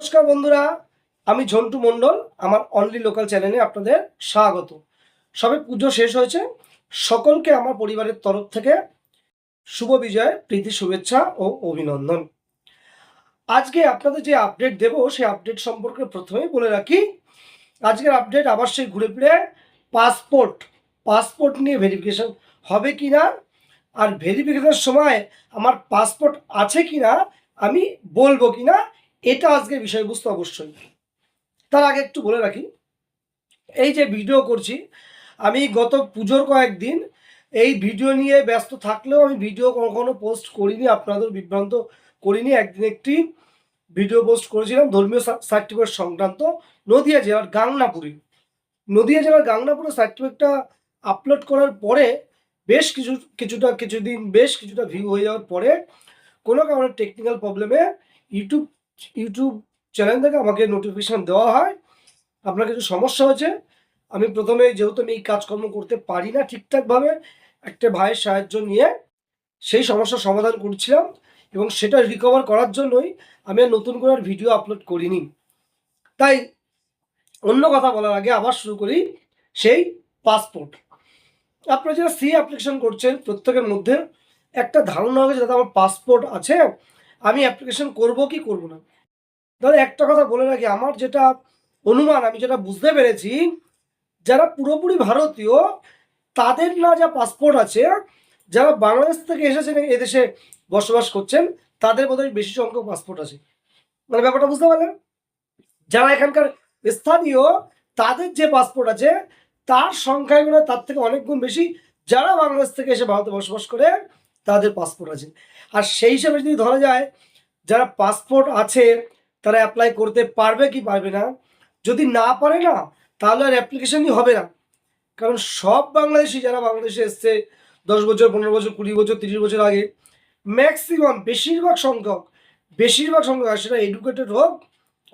নমস্কার বন্ধুরা, আমি ঝন্টু মণ্ডল, আমার অনলি লোকাল চ্যানেলে আপনাদের স্বাগত। সবে পুজো শেষ হয়েছে। সকলকে আমার পরিবারের তরফ থেকে শুভ বিজয়, প্রীতি, শুভেচ্ছা ও অভিনন্দন। আজকে আপনাদের যে আপডেট দেব, সেই আপডেট সম্পর্কে প্রথমেই বলে রাখি, আজকের আপডেট আবার সেই ঘুরে ফিরে পাসপোর্ট পাসপোর্ট নিয়ে ভেরিফিকেশন হবে কি না আর ভেরিফিকেশনের সময় আমার পাসপোর্ট আছে কি না আমি বলব কি না এটা আজকের বিষয়বস্তু অবশ্যই। তার আগে একটু বলে রাখি, এই যে ভিডিও করছি, আমি গত পুজোর কয়েকদিন এই ভিডিও নিয়ে ব্যস্ত থাকলেও আমি ভিডিও কখনো পোস্ট করিনি, আপনাদের বিভ্রান্ত করিনি। একদিন একটি ভিডিও পোস্ট করেছিলাম, ধর্মীয় সার্টিফিকেট সংক্রান্ত, নদিয়া জেলার গাংনাপুরি। নদিয়া জেলার গাংনাপুরের সার্টিফিকেটটা আপলোড করার পরে বেশ কিছু, কিছুটা, কিছুদিন বেশ কিছুটা ভিউ হয়ে যাওয়ার পরে কোনো কারণে টেকনিক্যাল প্রবলেমে ইউটিউব ইউটিউব চ্যানেল থেকে আমাকে নোটিফিকেশান দেওয়া হয়। আপনার কিছু সমস্যা হয়েছে, আমি প্রথমে যেহেতু আমি এই কাজকর্ম করতে পারি না ঠিকঠাকভাবে, একটা ভাইয়ের সাহায্য নিয়ে সেই সমস্যার সমাধান করছিলাম এবং সেটা রিকভার করার জন্যই আমি আর নতুন করে আর ভিডিও আপলোড করিনি। তাই অন্য কথা বলার আগে আবার শুরু করি সেই পাসপোর্ট আপনারা যারা সি অ্যাপ্লিকেশন করছেন প্রত্যেকের মধ্যে একটা ধারণা হবে যে দাদা আমার পাসপোর্ট আছে, আমি অ্যাপ্লিকেশন করব কি করব না। দাদা, একটা কথা বলে রাখি। আমার যেটা অনুমান, আমি যেটা বুঝতে পেরেছি, যারা পুরোপুরি ভারতীয়, তাদের না যা পাসপোর্ট আছে, যারা বাংলাদেশ থেকে এসেছেন, এদেশে বসবাস করছেন, তাদের বোধহয় বেশি সংখ্যক পাসপোর্ট আছে। মানে ব্যাপারটা বুঝতে পারলেন? যারা এখানকার স্থানীয়, তাদের যে পাসপোর্ট আছে, তার সংখ্যায় মানে তার থেকে অনেক গুণ বেশি। যারা বাংলাদেশ থেকে এসে ভারতে বসবাস করে, তাদের পাসপোর্ট আছে। আর সেই হিসাবে যদি ধরা যায়, যারা পাসপোর্ট আছে তারা অ্যাপ্লাই করতে পারবে কি পারবে না? যদি না পারে না, তাহলে আর অ্যাপ্লিকেশনই হবে না। কারণ সব বাংলাদেশি যারা বাংলাদেশে এসছে, দশ বছর, পনেরো বছর, কুড়ি বছর, তিরিশ বছর আগে ম্যাক্সিমাম বেশিরভাগ সংখ্যক বেশিরভাগ সংখ্যক আর সেটা এডুকেটেড হোক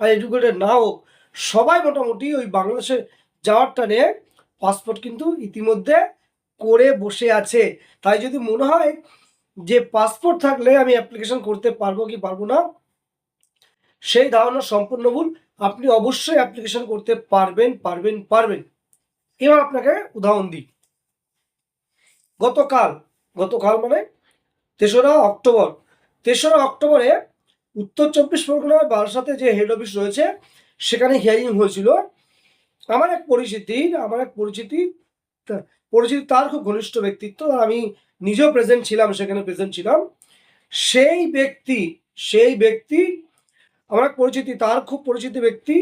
আর এডুকেটেড না হোক, সবাই মোটামুটি ওই বাংলাদেশে যাওয়ার টানে পাসপোর্ট কিন্তু ইতিমধ্যে করে বসে আছে। তাই যদি মনে হয় যে পাসপোর্ট থাকলে আমি অ্যাপ্লিকেশন করতে পারব কি পারব না সেই ধারণা সম্পূর্ণ ভুল। আপনি অবশ্যই অ্যাপ্লিকেশন করতে পারবেন পারবেন পারবেন। এবার আপনাকে উদাহরণ দিই। গতকাল গতকাল মানে তেসরা অক্টোবর। তেসরা অক্টোবরে উত্তর চব্বিশ পরগনার বারাসাতে যে হেড অফিস রয়েছে, সেখানে হিয়ারিং হয়েছিল। আমার এক পরিচিতি, আমার এক পরিচিতি পরিচিতি তার খুব ঘনিষ্ঠ ব্যক্তিত্ব আমি নিজেও প্রেজেন্ট ছিলাম, সেখানে প্রেজেন্ট ছিলাম। সেই ব্যক্তি সেই ব্যক্তি আমার এক পরিচিতি, তার খুব পরিচিত ব্যক্তি,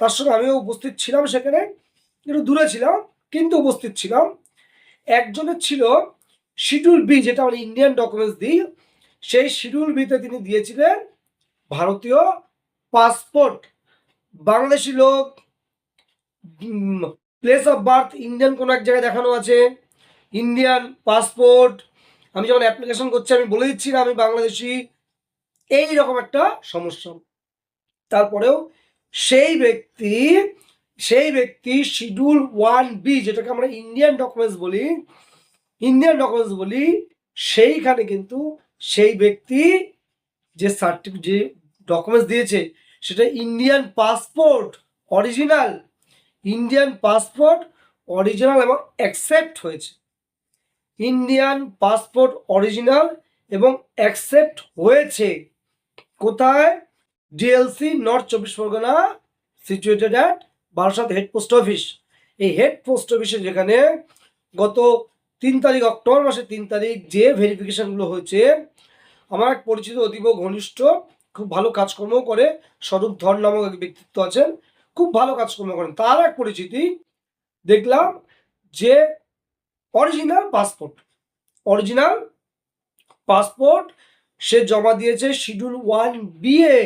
তার সঙ্গে আমিও উপস্থিত ছিলাম সেখানে, একটু দূরে ছিলাম, কিন্তু উপস্থিত ছিলাম। একজনের ছিল শিডিউল বি, যেটা আমরা ইন্ডিয়ান ডকুমেন্টস দিই, সেই শিডিউল বিতে তিনি দিয়েছিলেন ভারতীয় পাসপোর্ট বাংলাদেশি লোক প্লেস অফ বার্থ ইন্ডিয়ান কোনো এক জায়গায় দেখানো আছে ইন্ডিয়ান পাসপোর্ট আমি যখন অ্যাপ্লিকেশন করছি, আমি বলে দিচ্ছি না আমি বাংলাদেশি এই রকম একটা সমস্যা। তারপরেও সেই ব্যক্তি সেই ব্যক্তি শিডিউল ওয়ান বি যেটাকে আমরা ইন্ডিয়ান ডকুমেন্টস বলি ইন্ডিয়ান ডকুমেন্টস বলি, সেইখানে কিন্তু সেই ব্যক্তি যে সার্টিফিকেট যে ডকুমেন্টস দিয়েছে, সেটা Indian passport original Indian passport original এবং অ্যাকসেপ্ট হয়েছে। ইন্ডিয়ান পাসপোর্ট অরিজিনাল এবং অ্যাকসেপ্ট হয়েছে। কোথায়? DLC north Chabbish Pargana situated at Barasat head post office এই হেড পোস্ট অফিসে যেখানে গত তিন তারিখ, অক্টোবর মাসের তিন তারিখ যে ভেরিফিকেশনগুলো হয়েছে, আমার এক পরিচিত অতীব ঘনিষ্ঠ, খুব ভালো কাজকর্ম করে, স্বরূপ ধর নামক এক ব্যক্তিত্ব আছেন, খুব ভালো কাজকর্ম করেন। তার এক পরিচিতি দেখলাম যে অরিজিনাল পাসপোর্ট অরিজিনাল পাসপোর্ট সে জমা দিয়েছে শিডিউল ওয়ান বিএ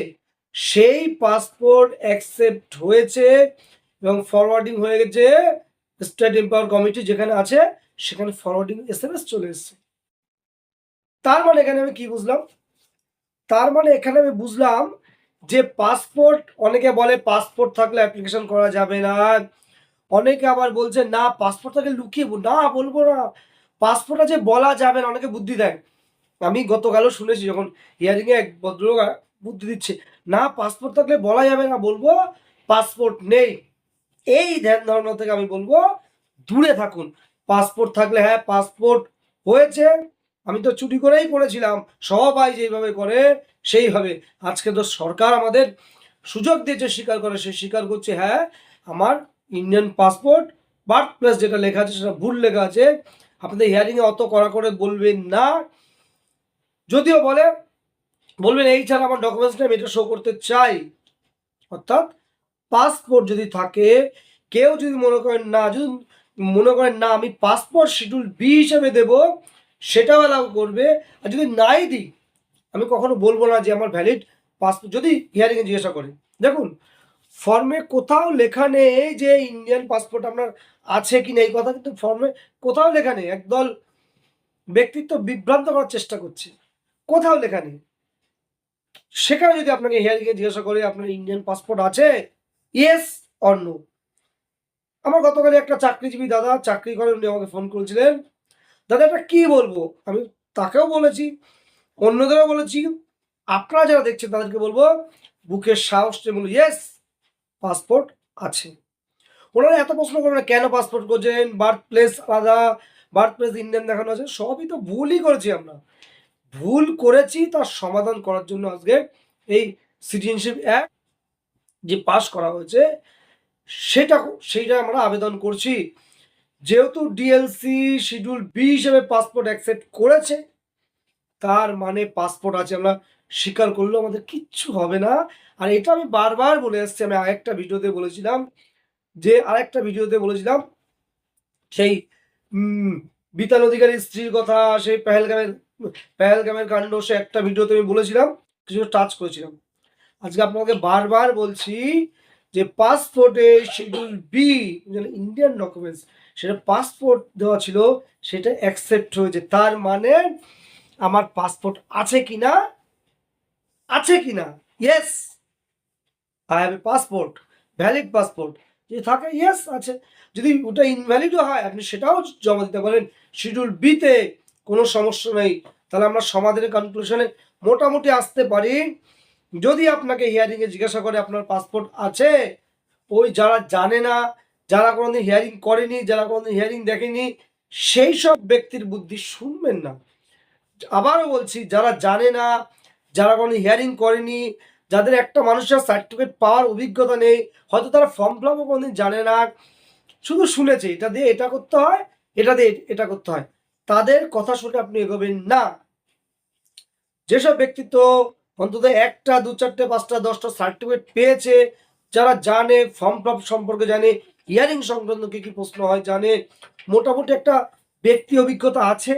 সেই পাসপোর্ট অ্যাকসেপ্ট হয়েছে এবং ফরওয়ার্ডিং হয়ে গেছে স্টেট এম্পাওয়ার কমিটি যেখানে আছে, সেখানে ফরওয়ার্ডিং এস এম এস চলে এসছে। তার মানে এখানে আমি কি বুঝলাম? তার মানে এখানে আমি বুঝলাম যে পাসপোর্ট, অনেকে বলে পাসপোর্ট থাকলে অ্যাপ্লিকেশন করা যাবে না। অনেকে আবার বলছে, না, পাসপোর্ট থাকলে লুকিয়ে না, বলব না। পাসপোর্ট আছে বলা যাবে না, অনেকে বুদ্ধি দেয়। আমি গতকালও শুনেছি যখন হিয়ারিংয়ে এক ভদ্রলোক বুদ্ধি দিচ্ছে, না পাসপোর্ট থাকলে বলা যাবে না, বলব পাসপোর্ট নেই। এই ধ্যান ধারণা থেকে আমি বলব, দূরে থাকুন। পাসপোর্ট থাকলে হ্যাঁ পাসপোর্ট হয়েছে। আমি তো চুরি করেই করেছিলাম সবাই যেইভাবে করে, সেইভাবে। আজকে তো সরকার আমাদের সুযোগ দিয়েছে, স্বীকার করে। সে স্বীকার করছে হ্যাঁ আমার ইন্ডিয়ান পাসপোর্ট বার্থ প্লেস যেটা লেখা আছে, সেটা ভুল লেখা আছে। আপনাদের হিয়ারিংয়ে অত করা করে বলবেন না। যদিও বলে, বলবেন, এই ছাড়া আমার ডকুমেন্টসটা আমি এটা শো করতে চাই। অর্থাৎ পাসপোর্ট যদি থাকে, কেউ যদি মনে করেন না, যদি মনে করেন না, আমি পাসপোর্ট শিডিউল বি হিসেবে দেব, সেটাও অ্যালাউ করবে। আর যদি নাই দিই, আমি কখনো বলব না যে আমার ভ্যালিড পাসপোর্ট যদি হিয়ারিংয়ে জিজ্ঞাসা করে। দেখুন ফর্মে কোথাও লেখা নেই যে ইন্ডিয়ান পাসপোর্ট আপনার আছে কি না এই কথা কিন্তু ফর্মে কোথাও লেখা নেই। একদল ব্যক্তিত্ব বিভ্রান্ত করার চেষ্টা করছে। কোথাও লেখা নেই। সেখানে যদি আপনাকে হিয়ারিংয়ে জিজ্ঞাসা করে, আপনার ইন্ডিয়ান পাসপোর্ট আছে? ইয়েস অর নো আমার গতকালে একটা চাকরিজীবী দাদা চাকরি করেন উনি আমাকে ফোন করেছিলেন। দাদা, এটা কি বলব? আমি তাকেও বলেছি, অন্যদেরও বলেছি। আপনারা যারা দেখছেন, তাদেরকে বলব, বুকের সাহস নিয়ে ইয়েস পাসপোর্ট আছে। ওনারা এত প্রশ্ন করবেন কেন পাসপোর্ট করছেন? বার্থ প্লেস আলাদা বার্থ প্লেস ইন্ডিয়ান দেখানো আছে, সবই তো ভুলই করেছি আমরা। ভুল করেছি তার সমাধান করার জন্য আজকে এই সিটিজেনশিপ অ্যাক্ট যে পাস করা হয়েছে, সেটা সেইটা আমরা আবেদন করছি। যেহেতু ডিএলসি শিডিউল বি হিসেবে পাসপোর্ট অ্যাকসেপ্ট করেছে, তার মানে পাসপোর্ট আছে, আমরা স্বীকার করলেও আমাদের কিচ্ছু হবে না। আর এটা আমি বারবার বলে আসছি আমি আরেকটা ভিডিওতে বলেছিলাম যে, আরেকটা ভিডিওতে বলেছিলাম সেই বিতাল বিতান অধিকারীর স্ত্রীর কথা, সেই পেহেলগামের পেহেলগামের কাণ্ড, সে একটা ভিডিওতে আমি বলেছিলাম কিছু টাচ করেছিলাম। আজকে আপনাকে বারবার বলছি যে পাসপোর্টে শিডিউল বি ইন্ডিয়ান ডকুমেন্টস সেটা পাসপোর্ট দেওয়া ছিল, সেটা অ্যাকসেপ্ট হয়েছে। তার মানে আমার পাসপোর্ট আছে কি না আছে কি না yes I have a passport valid passport যদি থাকে ইয়েস আছে। যদি ওটা ইনভ্যালিডও হয়, আপনি সেটাও জমা দিতে পারেন। শিডিউল বিতে কোনো সমস্যা নেই। তাহলে আমরা সমাধানের কনক্লুশনে মোটামুটি আসতে পারি। যদি আপনাকে হিয়ারিংয়ে জিজ্ঞাসা করে আপনার পাসপোর্ট আছে, ওই যারা জানে না, যারা কোনোদিন হিয়ারিং করেনি, যারা কোনোদিন হিয়ারিং দেখেনি, সেই সব ব্যক্তির বুদ্ধি শুনবেন না। আবারও বলছি, যারা জানে না, যারা কোনো হিয়ারিং করেনি, যাদের একটা মানুষের সার্টিফিকেট পাওয়ার অভিজ্ঞতা নেই, হয়তো তারা ফর্ম ফিল আপও কোনোদিন জানে না। শুধু শুনেছে, এটা দিয়ে এটা করতে হয়, এটা দিয়ে এটা করতে হয়। তাদের কথা শুনে আপনি এগোবেন না। যেসব ব্যক্তিত্ব অন্তত একটা, দু চারটে, পাঁচটা, দশটা সার্টিফিকেট পেয়েছে, যারা জানে ফর্ম আপ সম্পর্কে জানে হিয়ারিং সংক্রান্ত কী কী প্রশ্ন হয় জানে, মোটামুটি একটা ব্যক্তি অভিজ্ঞতা আছে,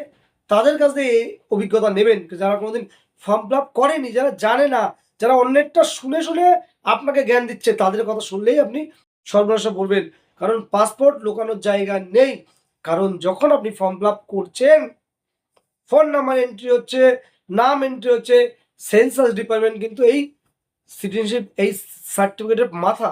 তাদের কাছ থেকে অভিজ্ঞতা নেবেন। যারা কোনোদিন ফর্ম ফিল করেনি, যারা জানে না, যারা অন্যেরটা শুনে শুনে আপনাকে জ্ঞান দিচ্ছে, তাদের কথা শুনলেই আপনি সর্বনাশা পড়বেন কারণ পাসপোর্ট লুকানোর জায়গা নেই। কারণ যখন আপনি ফর্ম ফিল করছেন ফোন নাম্বার এন্ট্রি হচ্ছে, নাম এন্ট্রি হচ্ছে সেন্সাস ডিপার্টমেন্ট কিন্তু এই সিটিজেনশিপ এই সার্টিফিকেটের মাথা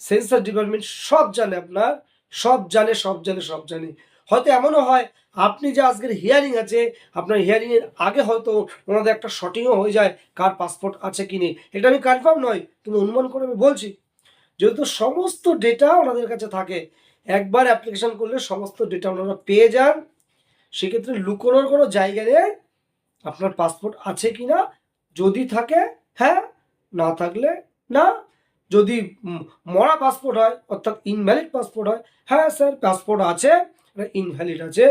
সেন্সাস ডিপার্টমেন্ট সব জানে আপনার, সব জানে সব জানে সব জানে। হয়তো এমনও হয়, আপনি যে আজকের হিয়ারিং আছে, আপনার হিয়ারিংয়ের আগে হয়তো ওনাদের একটা শটিংও হয়ে যায়, কার পাসপোর্ট আছে কি নেই। এটা আমি কনফার্ম নয়, তুমি অনুমান করে আমি বলছি। যেহেতু সমস্ত ডেটা ওনাদের কাছে থাকে একবার অ্যাপ্লিকেশান করলে সমস্ত ডেটা ওনারা পেয়ে যান। সেক্ষেত্রে লুকোনোর কোনো জায়গা নেই। আপনার পাসপোর্ট আছে কি না যদি থাকে হ্যাঁ। না থাকলে, না। যদি মরা পাসপোর্ট হয়, অর্থাৎ ইনভ্যালিড পাসপোর্ট হয় হ্যাঁ স্যার পাসপোর্ট আছে ইনভ্যালিড আছে।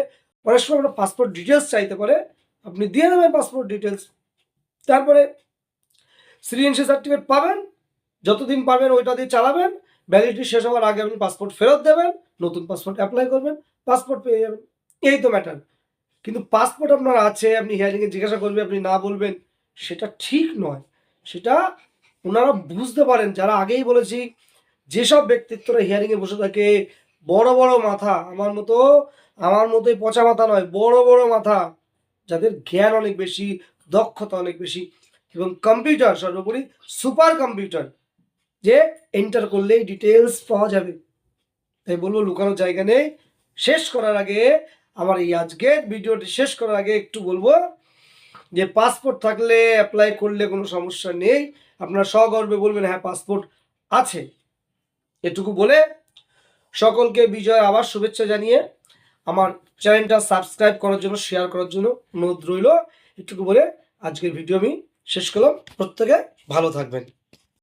অনেক সময় আমরা পাসপোর্ট ডিটেলস চাইতে পারে। আপনি দিয়ে দেবেন পাসপোর্ট ডিটেলস তারপরে সিটিজেনশিপ সার্টিফিকেট পাবেন। যতদিন পারবেন ওইটা দিয়ে চালাবেন। ভ্যালিডিটি শেষ হওয়ার আগে আপনি পাসপোর্ট ফেরত দেবেন, নতুন পাসপোর্ট অ্যাপ্লাই করবেন পাসপোর্ট পেয়ে যাবেন। এই তো ম্যাটার কিন্তু পাসপোর্ট আপনার আছে, আপনি হিয়ারিংয়ে জিজ্ঞাসা করবেন আপনি না বলবেন, সেটা ঠিক নয়। সেটা ওনারা বুঝতে পারেন। যারা আগেই বলেছি, যেসব ব্যক্তিত্বরা হিয়ারিংয়ে বসে থাকে, বড় বড় মাথা, আমার মতো, আমার মতোই পচা মাথা নয়, বড় বড় মাথা, যাদের জ্ঞান অনেক বেশি, দক্ষতা অনেক বেশি, এবং কম্পিউটার সর্বোপরি সুপার কম্পিউটার যে এন্টার করলেই ডিটেলস পাওয়া যাবে। তাই বলব, লুকানোর জায়গা নেই। শেষ করার আগে, আমার এই আজকের ভিডিওটি শেষ করার আগে একটু বলব যে পাসপোর্ট থাকলে অ্যাপ্লাই করলে কোনো সমস্যা নেই। আপনার সগর্বে বলবেন হ্যাঁ পাসপোর্ট আছে। এটুকু বলে সকলকে বিজয়, আবার শুভেচ্ছা জানিয়ে আমার চ্যানেলটা সাবস্ক্রাইব করার জন্য শেয়ার করার জন্য অনুরোধ রইল। এটুকু বলে আজকের ভিডিও আমি শেষ করলাম। প্রত্যেকে ভালো থাকবেন।